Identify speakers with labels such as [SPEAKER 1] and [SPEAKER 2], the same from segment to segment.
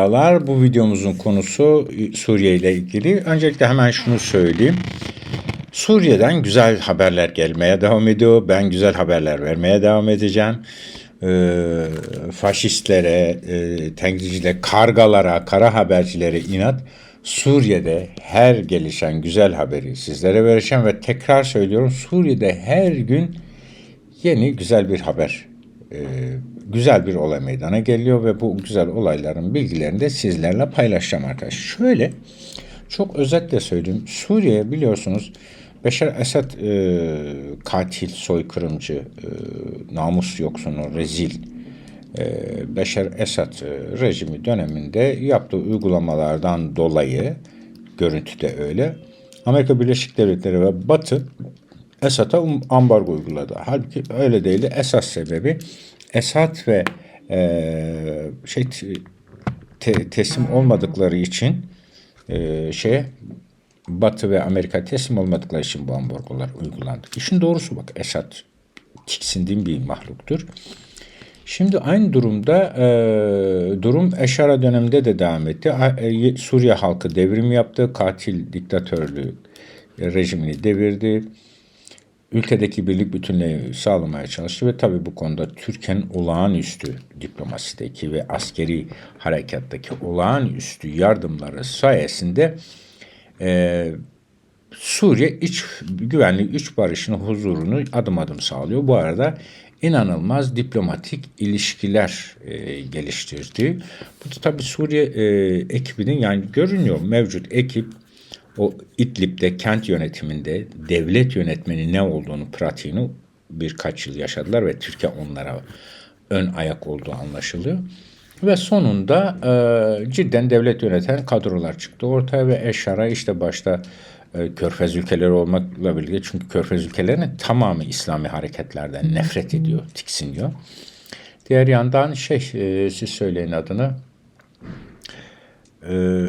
[SPEAKER 1] Merhabalar, Bu videomuzun konusu Suriye ile ilgili. Öncelikle hemen şunu söyleyeyim. Suriye'den güzel haberler gelmeye devam ediyor. Ben güzel haberler vermeye devam edeceğim. Ee, faşistlere, e, tenkicilere, kargalara, kara habercilere inat. Suriye'de her gelişen güzel haberi sizlere vereceğim ve tekrar söylüyorum Suriye'de her gün yeni güzel bir haber, güzel bir olay meydana geliyor ve bu güzel olayların bilgilerini de sizlerle paylaşacağım arkadaşlar. Şöyle çok özetle söyleyeyim. Suriye biliyorsunuz Beşar Esad e, katil, soykırımcı, e, namus yoksunu, rezil e, Beşar Esad e, rejimi döneminde yaptığı uygulamalardan dolayı görüntüde öyle. Amerika Birleşik Devletleri ve Batı Esad'a ambargo uyguladı. Halbuki öyle değildi. Esas sebebi Esad ve e, şey te, teslim olmadıkları için e, şeye Batı ve Amerika teslim olmadıkları için bu ambargolar uygulandı. İşin doğrusu bak Esad tiksindiğim bir mahluktur. Şimdi aynı durumda e, durum Eşara döneminde de devam etti. E, Suriye halkı devrim yaptı. Katil diktatörlüğü rejimini devirdi. Ülkedeki birlik bütünlüğü sağlamaya çalıştı ve tabii bu konuda Türkiye'nin olağanüstü diplomasideki ve askeri harekattaki olağanüstü yardımları sayesinde e, Suriye iç güvenlik, iç barışını, huzurunu adım adım sağlıyor. Bu arada inanılmaz diplomatik ilişkiler e, geliştirdi. Bu tabii Suriye e, ekibinin yani görünüyor mevcut ekip o İdlib'de kent yönetiminde devlet yönetmeni ne olduğunu pratiğini birkaç yıl yaşadılar ve Türkiye onlara ön ayak olduğu anlaşılıyor. Ve sonunda e, cidden devlet yöneten kadrolar çıktı ortaya ve Eşara işte başta e, Körfez ülkeleri olmakla birlikte çünkü Körfez ülkelerinin tamamı İslami hareketlerden nefret ediyor, tiksiniyor. Diğer yandan şey e, siz söyleyin adını. E,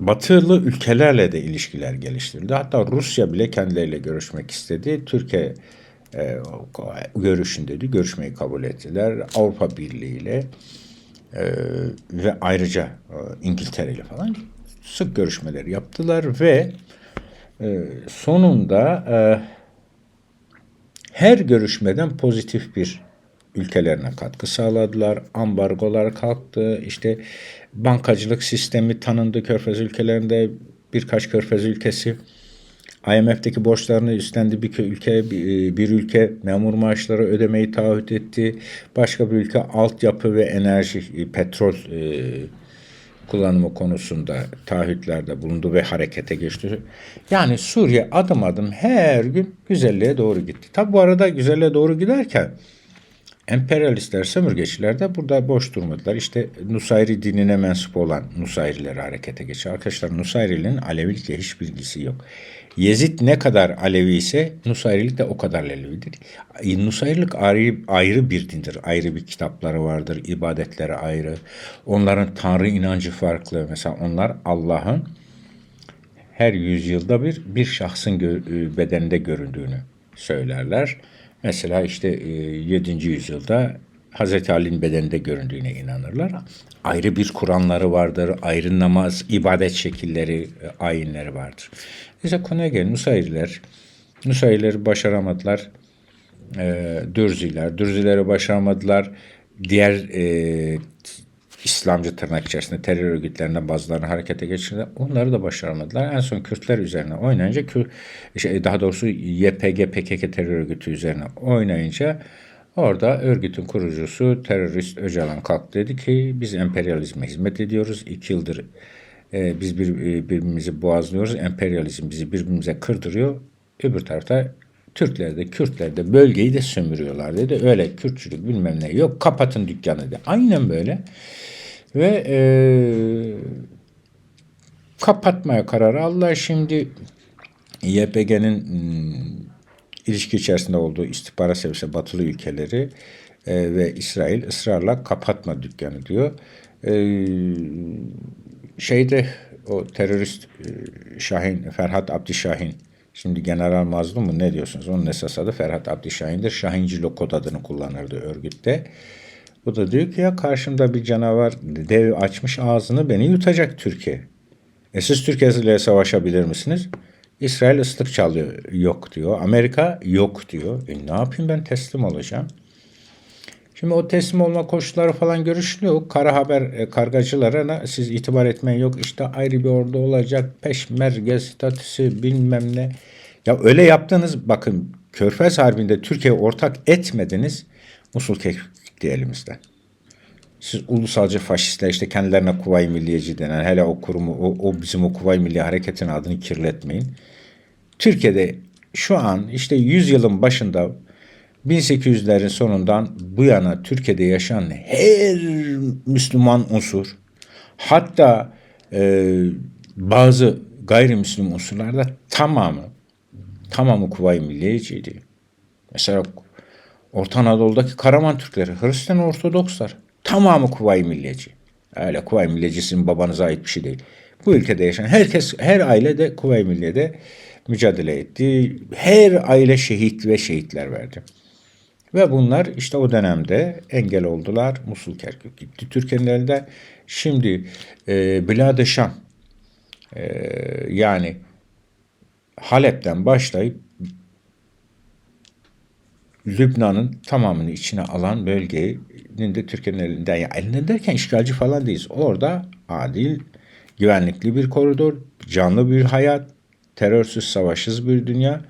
[SPEAKER 1] batılı ülkelerle de ilişkiler geliştirildi. Hatta Rusya bile kendileriyle görüşmek istedi. Türkiye e, görüşün dedi. Görüşmeyi kabul ettiler. Avrupa Birliği ile e, ve ayrıca e, İngiltere ile falan sık görüşmeler yaptılar ve e, sonunda e, her görüşmeden pozitif bir ülkelerine katkı sağladılar. Ambargolar kalktı. İşte bankacılık sistemi tanındı Körfez ülkelerinde birkaç Körfez ülkesi. IMF'deki borçlarını üstlendi bir ülke, bir ülke memur maaşları ödemeyi taahhüt etti. Başka bir ülke altyapı ve enerji, petrol e, kullanımı konusunda taahhütlerde bulundu ve harekete geçti. Yani Suriye adım adım her gün güzelliğe doğru gitti. Tabi bu arada güzelliğe doğru giderken Emperyalistler, sömürgeciler de burada boş durmadılar. İşte Nusayri dinine mensup olan Nusayriler harekete geçiyor. Arkadaşlar Nusayrilerin Alevilikle hiç bilgisi yok. Yezid ne kadar Alevi ise Nusayrilik de o kadar Alevidir. Nusayrilik ayrı, ayrı bir dindir. Ayrı bir kitapları vardır, ibadetleri ayrı. Onların Tanrı inancı farklı. Mesela onlar Allah'ın her yüzyılda bir bir şahsın bedeninde göründüğünü söylerler. Mesela işte 7. E, yüzyılda Hazreti Ali'nin bedeninde göründüğüne inanırlar. Ayrı bir Kur'anları vardır, ayrı namaz, ibadet şekilleri, e, ayinleri vardır. Neyse konuya gelin. Nusayriler, Nusayrileri başaramadılar. E, Dürziler, Dürzileri başaramadılar. Diğer e, İslamcı tırnak içerisinde terör örgütlerinden bazılarını harekete geçirdiler. Onları da başaramadılar. En son Kürtler üzerine oynayınca şey, daha doğrusu YPG PKK terör örgütü üzerine oynayınca orada örgütün kurucusu terörist Öcalan kalktı dedi ki biz emperyalizme hizmet ediyoruz. İki yıldır e, biz bir, e, birbirimizi boğazlıyoruz. Emperyalizm bizi birbirimize kırdırıyor. Öbür tarafta Türkler de Kürtler de bölgeyi de sömürüyorlar dedi. Öyle Kürtçülük bilmem ne yok kapatın dükkanı dedi. Aynen böyle. Ve e, kapatmaya kararı aldılar. Şimdi YPG'nin hmm, ilişki içerisinde olduğu istihbarat servisi batılı ülkeleri e, ve İsrail ısrarla kapatma dükkanı diyor. E, şeyde o terörist e, Şahin, Ferhat Abdi Şahin Şimdi General Mazlum mu ne diyorsunuz? Onun esas adı Ferhat Abdi Şahin'dir. Şahincilo kod adını kullanırdı örgütte. Bu da diyor ki ya karşımda bir canavar dev açmış ağzını beni yutacak Türkiye. E siz Türkiye ile savaşabilir misiniz? İsrail ıslık çalıyor. Yok diyor. Amerika yok diyor. E ne yapayım ben teslim olacağım. Şimdi o teslim olma koşulları falan görüşülüyor. Kara haber e, kargacılara siz itibar etmeyin yok işte ayrı bir ordu olacak peşmerge statüsü bilmem ne. Ya öyle yaptınız bakın Körfez Harbi'nde Türkiye ortak etmediniz. Musul gitti elimizden. Siz ulusalcı faşistler işte kendilerine Kuvayi Milliyeci denen hele o kurumu o, o bizim o Kuvayi Milliye Hareketi'nin adını kirletmeyin. Türkiye'de şu an işte 100 yılın başında 1800'lerin sonundan bu yana Türkiye'de yaşayan her Müslüman unsur hatta e, bazı gayrimüslim unsurlarda tamamı tamamı Kuvayi Milliyeciydi. Mesela Orta Anadolu'daki Karaman Türkleri, Hristiyan Ortodokslar tamamı Kuvayi Milliyeci. Öyle Kuvayi Milliyecisinin babanıza ait bir şey değil. Bu ülkede yaşayan herkes, her aile de Kuvayi Milliye'de mücadele etti. Her aile şehit ve şehitler verdi. Ve bunlar işte o dönemde engel oldular. Musul Kerkük gitti Türkiye'nin elinde. Şimdi e, Bilad-ı Şam e, yani Halep'ten başlayıp Lübnan'ın tamamını içine alan bölgenin de Türkiye'nin elinden. Yani elinde derken işgalci falan değiliz. Orada adil, güvenlikli bir koridor, canlı bir hayat, terörsüz, savaşsız bir dünya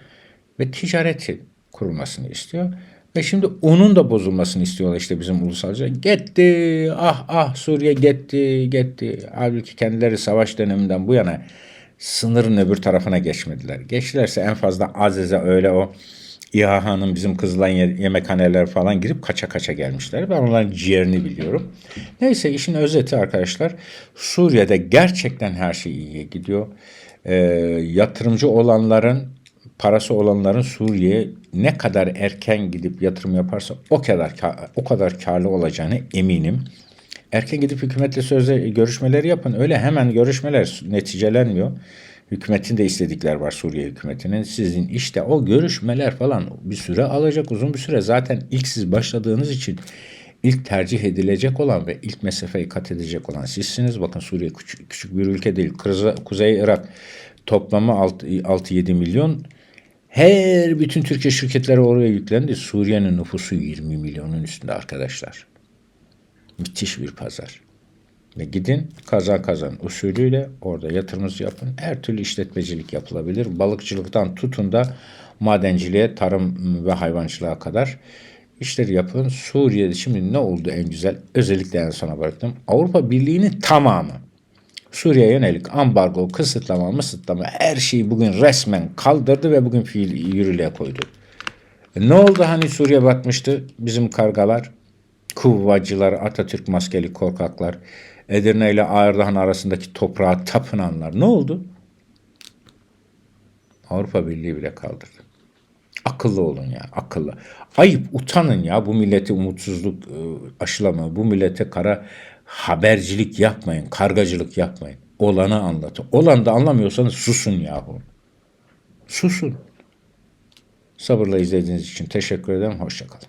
[SPEAKER 1] ve ticareti kurulmasını istiyor. Ve şimdi onun da bozulmasını istiyorlar işte bizim ulusalcılar. Gitti, ah ah Suriye gitti, gitti. Halbuki kendileri savaş döneminden bu yana sınırın öbür tarafına geçmediler. Geçtilerse en fazla Aziz'e öyle o İHA'nın bizim kızılan yemekhaneler falan girip kaça kaça gelmişler. Ben onların ciğerini biliyorum. Neyse işin özeti arkadaşlar. Suriye'de gerçekten her şey iyiye gidiyor. Ee, yatırımcı olanların parası olanların Suriye'ye ne kadar erken gidip yatırım yaparsa o kadar o kadar karlı olacağını eminim. Erken gidip hükümetle sözde görüşmeleri yapın. Öyle hemen görüşmeler neticelenmiyor. Hükümetin de istedikler var Suriye hükümetinin. Sizin işte o görüşmeler falan bir süre alacak uzun bir süre. Zaten ilk siz başladığınız için ilk tercih edilecek olan ve ilk mesafeyi kat edecek olan sizsiniz. Bakın Suriye küçük, küçük bir ülke değil. Kuzey Irak toplamı 6-7 milyon. Her bütün Türkiye şirketleri oraya yüklendi. Suriye'nin nüfusu 20 milyonun üstünde arkadaşlar. Müthiş bir pazar. Ve gidin kazan kazan usulüyle orada yatırımınızı yapın. Her türlü işletmecilik yapılabilir. Balıkçılıktan tutun da madenciliğe, tarım ve hayvancılığa kadar işleri yapın. Suriye'de şimdi ne oldu en güzel? Özellikle en sona bıraktım. Avrupa Birliği'nin tamamı Suriye'ye yönelik ambargo, kısıtlama, mısıtlama her şeyi bugün resmen kaldırdı ve bugün fiil yürürlüğe koydu. E ne oldu hani Suriye batmıştı? Bizim kargalar, kuvvacılar, Atatürk maskeli korkaklar, Edirne ile Ağırdahan arasındaki toprağa tapınanlar ne oldu? Avrupa Birliği bile kaldırdı. Akıllı olun ya, akıllı. Ayıp, utanın ya bu milleti umutsuzluk e, aşılama, bu millete kara habercilik yapmayın, kargacılık yapmayın. Olanı anlatın. Olan da anlamıyorsanız susun yahu. Susun. Sabırla izlediğiniz için teşekkür ederim. Hoşçakalın.